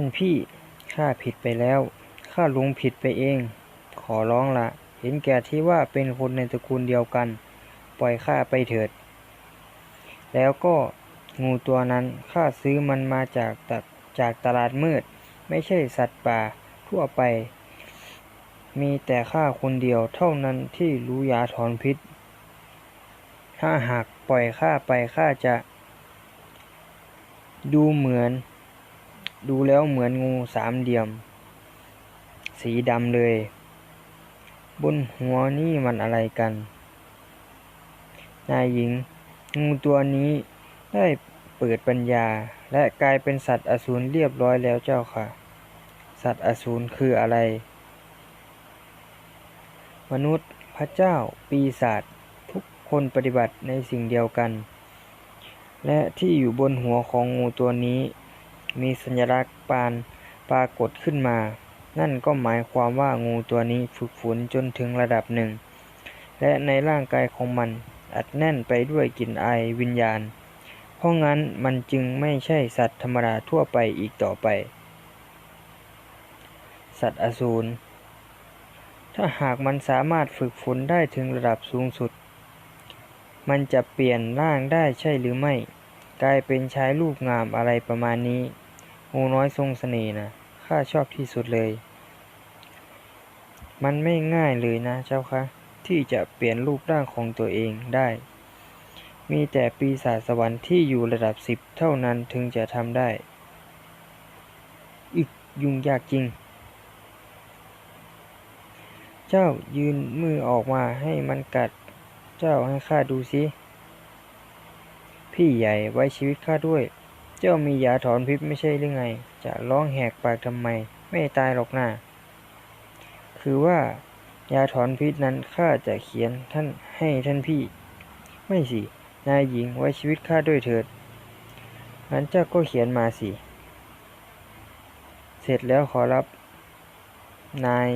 ท่านพี่ข้าผิดไปแล้วข้าหลงผิดไปเอง ขอร้องละ เห็นแก่ที่ว่าเป็นคนในตระกูลเดียวกัน ปล่อยข้าไปเถิด แล้วก็งูตัวนั้นข้าซื้อมันมาจากตจากตลาดมืด ไม่ใช่สัตว์ป่าทั่วไป มีแต่ข้าคนเดียวเท่านั้นที่รู้ยาถอนพิษ ถ้าหากปล่อยข้าไปข้าจะ ดูเหมือน ดูแล้วเหมือนงูสามเหลี่ยม สีดำเลย บนหัวนี่มันอะไรกัน นายหญิง งูตัวนี้ได้เปิดปัญญาและกลายเป็นสัตว์อสูรเรียบร้อยแล้วเจ้าค่ะ สัตว์อสูรคืออะไร มนุษย์พระเจ้า ปีศาจทุกคนปฏิบัติในสิ่งเดียวกัน และที่อยู่บนหัวของงูตัวนี้ มีสัญลักษณ์ปานปรากฏขึ้นมา นั่นก็หมายความว่างูตัวนี้ฝึกฝนจนถึงระดับหนึ่ง และในร่างกายของมันอัดแน่นไปด้วยกลิ่นอายวิญญาณ เพราะงั้นมันจึงไม่ใช่สัตว์ธรรมดาทั่วไปอีกต่อไป สัตว์อสูร ถ้าหากมันสามารถฝึกฝนได้ถึงระดับสูงสุด มันจะเปลี่ยนร่างได้ใช่หรือไม่ กลายเป็นชายรูปงามอะไรประมาณนี้งูน้อยทรงเสน่ห์นะข้าชอบที่สุดเลย มันไม่ง่ายเลยนะเจ้าคะที่จะเปลี่ยนรูปร่างของตัวเองได้ มีแต่ปีศาจสวรรค์ที่อยู่ระดับสิบเท่านั้นถึงจะทำได้ อีกยุ่งยากจริง เจ้ายืนมือออกมาให้มันกัด เจ้าให้ข้าดูสิ พี่ใหญ่ไว้ชีวิตข้าด้วย เจ้ามียาถอนพิษไม่ใช่หรือไง จะร้องแหกปากทำไม ไม่ตายหรอกนะคือว่ายาถอนพิษนั้นข้าจะเขียนท่านให้ท่านพี่ ไม่สิ นายหญิงไว้ชีวิตข้าด้วยเถิดงั้นเจ้าก็เขียนมาสิ เสร็จแล้วขอรับ นาย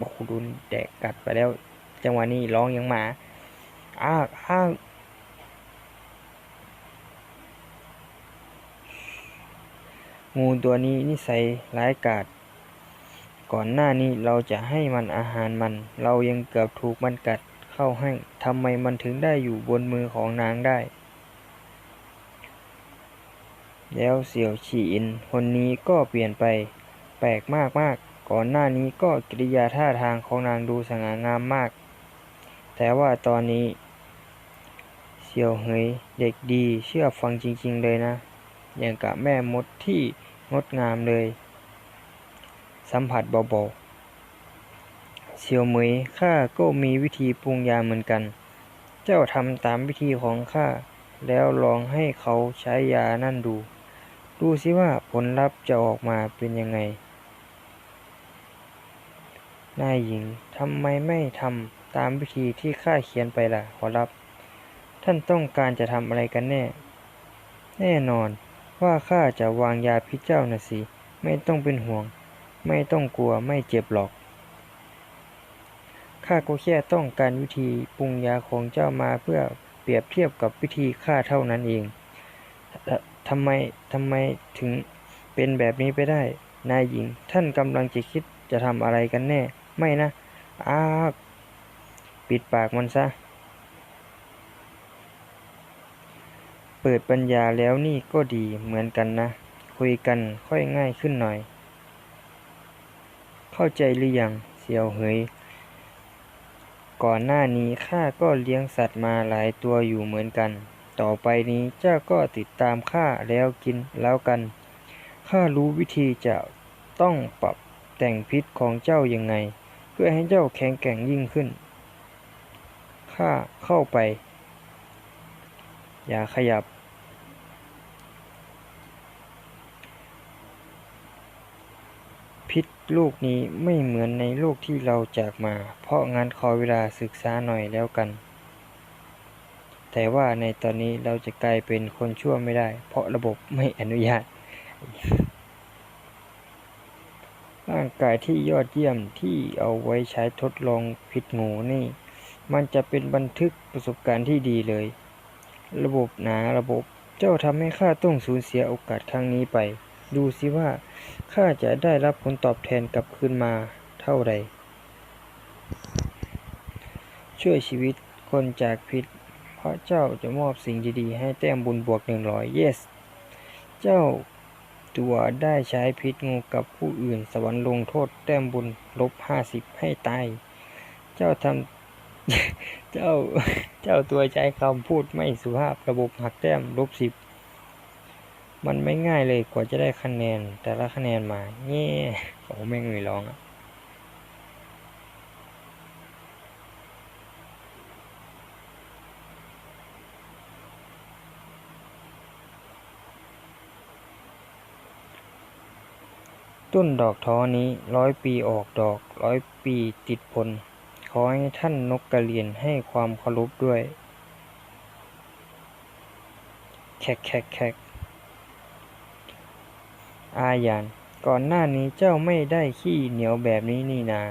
บอกดุนแดกกัดไปแล้ว จังหวะนี้ร้องยังหมา อ้ากอ้า งูตัวนี้นิสัยร้ายกาจก่อนหน้านี้เราจะให้มันอาหารมัน เรายังเกือบถูกมันกัดเข้าให้ทำไมมันถึงได้อยู่บนมือของนางได้ แล้วเสี่ยวฉีอินคนนี้ก็เปลี่ยนไป แปลกมากมากก่อนหน้านี้ก็กิริยาท่าทางของนางดูสง่างามมาก แต่ว่าตอนนี้ เสี่ยวเหยเด็กดีเชื่อฟังจริง ๆ เลยนะ อย่างกับแม่มดที่ งดงามเลย สัมผัสเบาๆเสี่ยวเหมยข้าก็มีวิธีปรุงยาเหมือนกัน เจ้าทำตามวิธีของข้าแล้วลองให้เขาใช้ยานั่นดู ดูสิว่าผลลัพธ์จะออกมาเป็นยังไง นายหญิงทำไมไม่ทำตามวิธีที่ข้าเขียนไปล่ะขอรับ ท่านต้องการจะทำอะไรกันแน่ แน่นอน ว่าข้าจะวางยาพิษเจ้านะสิ ไม่ต้องเป็นห่วง ไม่ต้องกลัวไม่เจ็บหรอก ข้าก็แค่ต้องการวิธีปรุงยาของเจ้ามาเพื่อเปรียบเทียบกับวิธีข้าเท่านั้นเองททำไมทำไมถึงเป็นแบบนี้ไปได้ นายหญิง ท่านกำลังจะคิดจะทำอะไรกันแน่ ไม่นะอ้าปิดปากมันซะ เปิดปัญญาแล้วนี่ก็ดีเหมือนกันนะ คุยกันค่อยง่ายขึ้นหน่อย เข้าใจหรือยังเสี่ยวเหย ก่อนหน้านี้ข้าก็เลี้ยงสัตว์มาหลายตัวอยู่เหมือนกัน ต่อไปนี้เจ้าก็ติดตามข้าแล้วกินแล้วกันข้ารู้วิธีจะต้องปรับแต่งพิษของเจ้ายังไง เพื่อให้เจ้าแข็งแกร่งยิ่งขึ้นข้าเข้าไป อย่าขยับ พิษลูกนี้ไม่เหมือนในโลกที่เราจากมา เพราะงั้นขอเวลาศึกษาหน่อยแล้วกัน แต่ว่าในตอนนี้เราจะกลายเป็นคนชั่วไม่ได้ เพราะระบบไม่อนุญาต ร่างกายที่ยอดเยี่ยมที่เอาไว้ใช้ทดลองพิษงูนี่ มันจะเป็นบันทึกประสบการณ์ที่ดีเลย ระบบหนาระบบ เจ้าทำให้ข้าต้องสูญเสียโอกาสครั้งนี้ไป ดูสิว่าข้าจะได้รับผลตอบแทนกลับคืนมาเท่าใด ช่วยชีวิตคนจากพิษ เพราะเจ้าจะมอบสิ่งดีๆ ให้แต้มบุญบวกหนึ่งร้อย yes เจ้าตัวได้ใช้พิษงูกับผู้อื่น สวรรค์ลงโทษแต้มบุญลบห้าสิบให้ตาย เจ้าทำเจ้าเจ้าตัวใช้คำพูดไม่สุภาพระบบหักแต้มลบสิบ มันไม่ง่ายเลยกว่าจะได้คะแนน แต่ละคะแนนมาเย่โอ้แม่งไม่ร้องอะต้นดอกท้อนี้ร้อยปีออกดอกร้อยปีติดผล ขอให้ท่านนกกระเรียนให้ความเคารพด้วยแคกแคกแคก อาญาน ก่อนหน้านี้เจ้าไม่ได้ขี้เหนียวแบบนี้นี่นา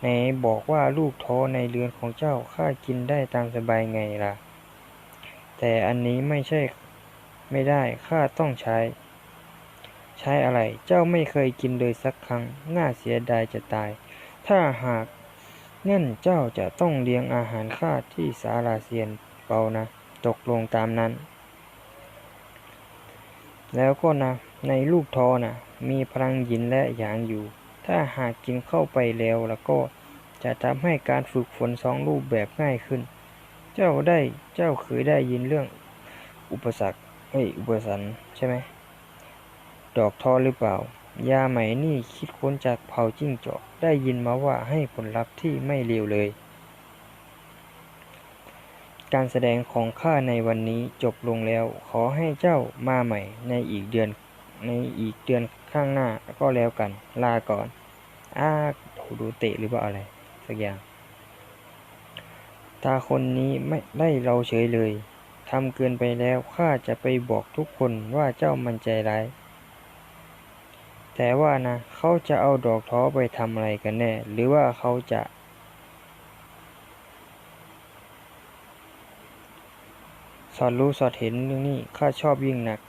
ไหนบอกว่าลูกท้อในเรือนของเจ้าข้ากินได้ตามสบายไงล่ะ แต่อันนี้ไม่ใช่ไม่ได้ข้าต้องใช้ ใช้อะไร เจ้าไม่เคยกินเลยสักครั้ง น่าเสียดายจะตาย ถ้าหากงั้นเจ้าจะต้องเลี้ยงอาหารข้าที่สาลาเซียนเปานะ ตกลงตามนั้น แล้วก็นะ ในลูกทอนะมีพลังหยินและหยางอยู่ ถ้าหากกินเข้าไปแล้วแล้วก็จะทำให้การฝึกฝนสองรูปแบบง่ายขึ้น เจ้าได้เจ้าเคยได้ยินเรื่องอุปสรรคเอ้ยอุปสรรคใช่ไหมดอกทอหรือเปล่า ยาไหมนี่คิดค้นจากเผาจิ้งจอกได้ยินมาว่าให้ผลลัพธ์ที่ไม่เลวเลย การแสดงของข้าในวันนี้จบลงแล้ว ขอให้เจ้ามาใหม่ในอีกเดือน ในอีกเดือนข้างหน้าก็แล้วกัน ลาก่อนอ้าดูเตะหรือว่าอะไร สักอย่าง ตาคนนี้ไม่ได้เราเฉยเลยทำเกินไปแล้วข้าจะไปบอกทุกคนว่าเจ้ามันใจร้าย แต่ว่านะเขาจะเอาดอกท้อไปทำอะไรกันแน่ หรือว่าเขาจะ สอดรู้สอดเห็นเรื่องนี้ข้าชอบยิ่งนัก